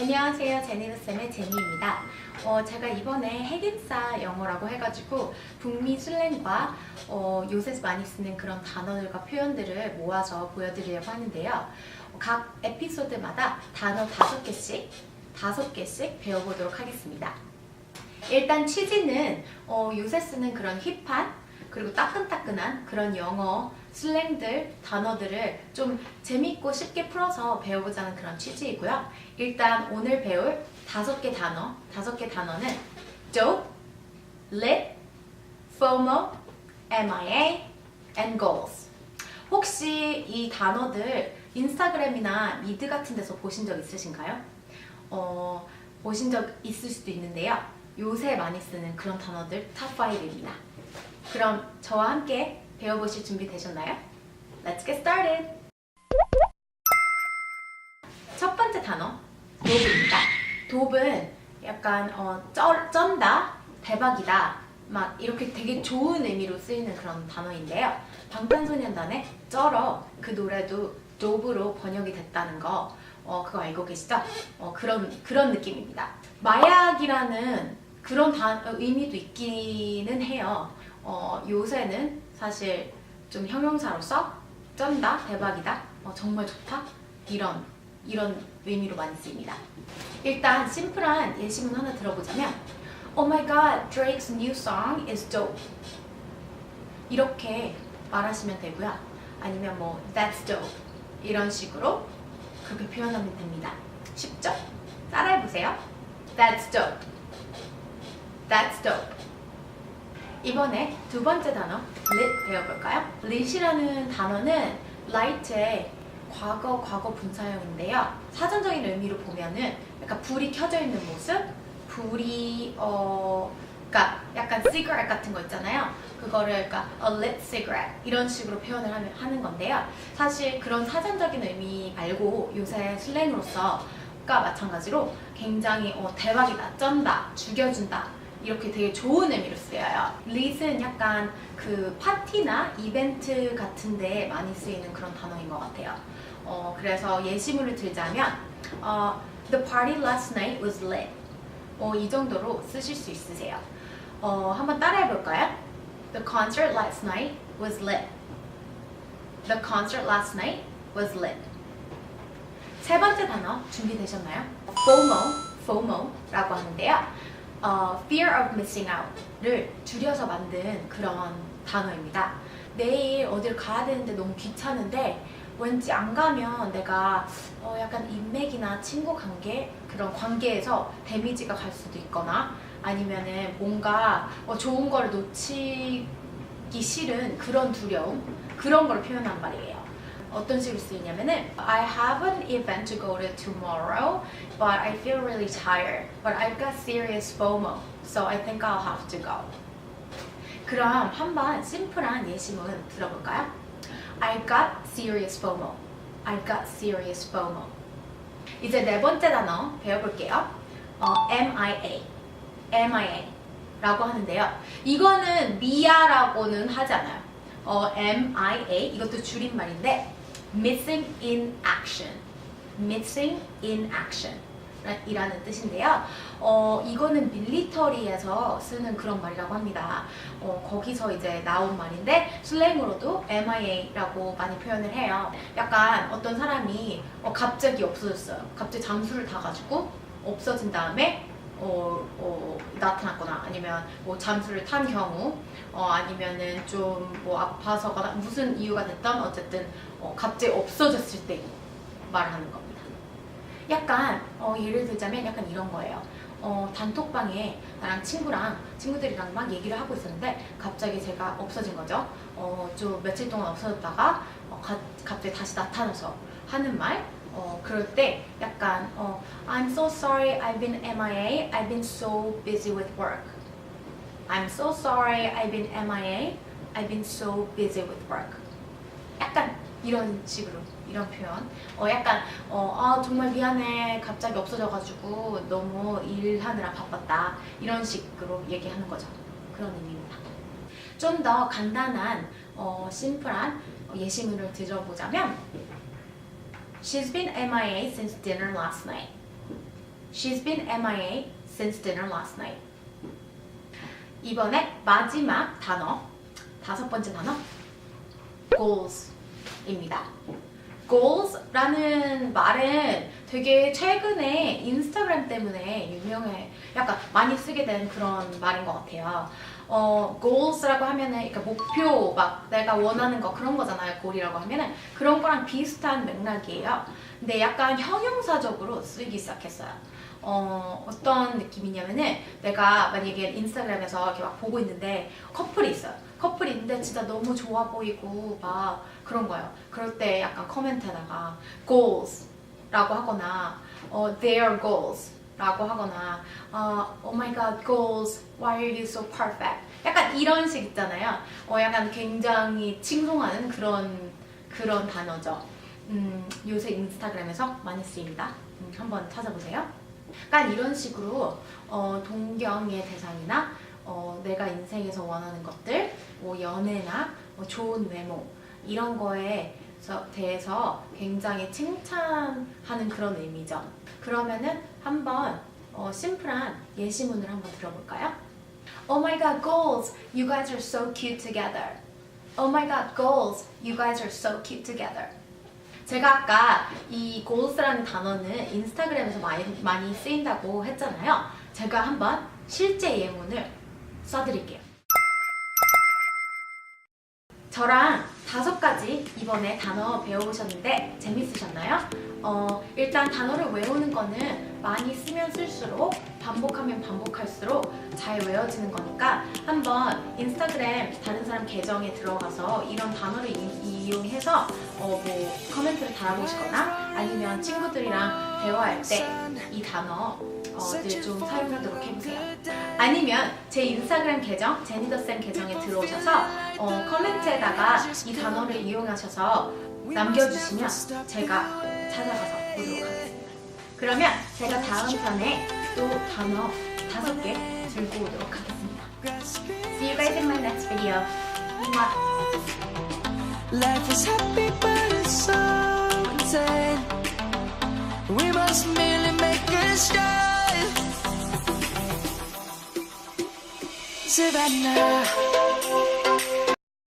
안녕하세요. 제니드쌤의 제니입니다. 어, 제가 이번에 핵인싸 영어라고 해가지고 북미 슬랭과 어, 요새 많이 쓰는 그런 단어들과 표현들을 모아서 보여드리려고 하는데요. 각 에피소드마다 단어 다섯 개씩, 다섯 개씩 배워보도록 하겠습니다. 일단 취지는 어, 요새 쓰는 그런 힙한 그리고 따끈따끈한 그런 영어 슬랭들 단어들을 좀 재밌고 쉽게 풀어서 배워보자는 그런 취지이고요. 일단 오늘 배울 다섯 개 단어, 다섯 개 단어는 dope, lit, FOMO, MIA, and goals. 혹시 이 단어들 인스타그램이나 미드 같은 데서 보신 적 있으신가요? 어, 보신 적 있을 수도 있는데요. 요새 많이 쓰는 그런 단어들 탑 5입니다. 그럼 저와 함께 배워보실 준비 되셨나요? Let's get started! 첫 번째 단어, 도브입니다. 돕은 약간 어, 쩔, 쩐다, 대박이다, 막 이렇게 되게 좋은 의미로 쓰이는 그런 단어인데요. 방탄소년단의 쩔어 그 노래도 도브로 번역이 됐다는 거 어, 그거 알고 계시죠? 어, 그런 그런 느낌입니다. 마약이라는 그런 단, 어, 의미도 있기는 해요. 어, 요새는 사실 좀 형용사로서 쩐다, 대박이다, 어, 정말 좋다 이런 이런 의미로 많이 쓰입니다. 일단 심플한 예시문 하나 들어보자면 Oh my god, Drake's new song is dope. 이렇게 말하시면 되고요. 아니면 뭐 That's dope 이런 식으로 그렇게 표현하면 됩니다. 쉽죠? 따라해보세요. That's dope. That's dope. 이번에 두 번째 단어 lit 배워볼까요? lit이라는 단어는 light의 과거 과거 분사형인데요. 사전적인 의미로 보면은 약간 불이 켜져 있는 모습, 불이 어 그러니까 약간 cigarette 같은 거 있잖아요. 그거를 그러니까 a lit cigarette 이런 식으로 표현을 하는 건데요. 사실 그런 사전적인 의미 말고 요새 슬랭으로서 가 마찬가지로 굉장히 어, 대박이다, 쩐다, 죽여준다 이렇게 되게 좋은 의미로 쓰여요. lit은 약간 그 파티나 이벤트 같은데 많이 쓰이는 그런 단어인 것 같아요. 어, 그래서 예시문을 들자면 어, The party last night was lit. 어, 이 정도로 쓰실 수 있으세요. 어, 한번 따라해 볼까요? The concert last night was lit. The concert last night was lit. 세 번째 단어 준비되셨나요? FOMO, FOMO라고 하는데요. 어, Fear of Missing Out를 줄여서 만든 그런 단어입니다. 내일 어딜 가야 되는데 너무 귀찮은데 왠지 안 가면 내가 어, 약간 인맥이나 친구 관계 그런 관계에서 데미지가 갈 수도 있거나 아니면은 뭔가 어, 좋은 걸 놓치기 싫은 그런 두려움 그런 걸 표현한 말이에요. 어떤 식으로 쓰이냐면은 I have an event to go to tomorrow, but I feel really tired. But I've got serious FOMO, so I think I'll have to go. 그럼 한번 심플한 예시문 들어볼까요? I've got serious FOMO. I've got serious FOMO. 이제 네 번째 단어 배워볼게요. 어, MIA. MIA라고 하는데요. 이거는 미아라고는 하지 않아요. 어, MIA 이것도 줄임말인데 missing in action. missing in action. 이라는 뜻인데요. 어, 이거는 밀리터리에서 쓰는 그런 말이라고 합니다. 어, 거기서 이제 나온 말인데 슬랭으로도 MIA라고 많이 표현을 해요. 약간 어떤 사람이 어, 갑자기 없어졌어요. 갑자기 잠수를 타가지고 없어진 다음에 아니면 뭐 잠수를 탄 경우 어, 아니면은 좀 뭐 아파서거나 무슨 이유가 됐던 어쨌든 어, 갑자기 없어졌을 때 말하는 겁니다. 약간 어, 예를 들자면 약간 이런 거예요. 어, 단톡방에 나랑 친구랑 친구들이랑 막 얘기를 하고 있었는데 갑자기 제가 없어진 거죠. 어, 좀 며칠 동안 없어졌다가 어, 가, 갑자기 다시 나타나서 하는 말. 어, 그럴 때 약간 어, I'm so sorry I've been MIA. I've been so busy with work. I'm so sorry I've been MIA. I've been so busy with work. 약간 이런 식으로 이런 표현. 어 약간 어 아, 정말 미안해 갑자기 없어져가지고 너무 일하느라 바빴다 이런 식으로 얘기하는 거죠. 그런 의미입니다. 좀 더 간단한 어 심플한 예시문을 들어보자면 She's been MIA since dinner last night. She's been MIA since dinner last night. 이번에 마지막 단어, 다섯 번째 단어, goals입니다. Goals라는 말은 되게 최근에 인스타그램 때문에 유명해, 약간 많이 쓰게 된 그런 말인 것 같아요. 어, goals라고 하면은 그러니까 목표 막 내가 원하는 거 그런 거잖아요. goal이라고 하면은 그런 거랑 비슷한 맥락이에요. 근데 약간 형용사적으로 쓰기 시작했어요. 어, 어떤 느낌이냐면은 내가 만약에 인스타그램에서 이렇게 막 보고 있는데 커플이 있어요. 커플이 있는데 진짜 너무 좋아 보이고 막 그런 거예요. 그럴 때 약간 코멘트에다가 goals 라고 하거나 어, their goals 라고 하거나 어, oh my god goals why are you so perfect? 약간 이런 식 있잖아요. 어, 약간 굉장히 칭송하는 그런 그런 단어죠. 음, 요새 인스타그램에서 많이 쓰입니다. 음, 한번 찾아보세요. 약간 이런 식으로 어, 동경의 대상이나 어, 내가 인생에서 원하는 것들 뭐 연애나 뭐 좋은 외모 이런 거에 서- 대해서 굉장히 칭찬하는 그런 의미죠. 그러면은 한번 어, 심플한 예시문을 한번 들어볼까요? Oh my god, goals! You guys are so cute together. Oh my god, goals! You guys are so cute together. 제가 아까 이 goals라는 단어는 인스타그램에서 많이, 많이 쓰인다고 했잖아요. 제가 한번 실제 예문을 써드릴게요. 저랑 다섯 가지 이번에 단어 배워보셨는데 재밌으셨나요? 어, 일단 단어를 외우는 거는 많이 쓰면 쓸수록 반복하면 반복할수록 잘 외워지는 거니까 한번 인스타그램 다른 사람 계정에 들어가서 이런 단어를 이, 용해서 어, 뭐 커멘트를 달아보시거나 아니면 친구들이랑 대화할 때 이 단어 어, 들좀 사용하도록 해보세요. 아니면 제 인스타그램 계정 제니더쌤 계정에 들어오셔서 어, 커멘트에다가 이 단어를 이용하셔서 남겨주시면 제가 찾아가서 보도록 하겠습니다. 그러면 제가 다음 편에 또 단어 다섯 개 들고 오도록 하겠습니다. See you guys in my next video. Life is happy, but it's so insane. We must merely make a start. Savannah,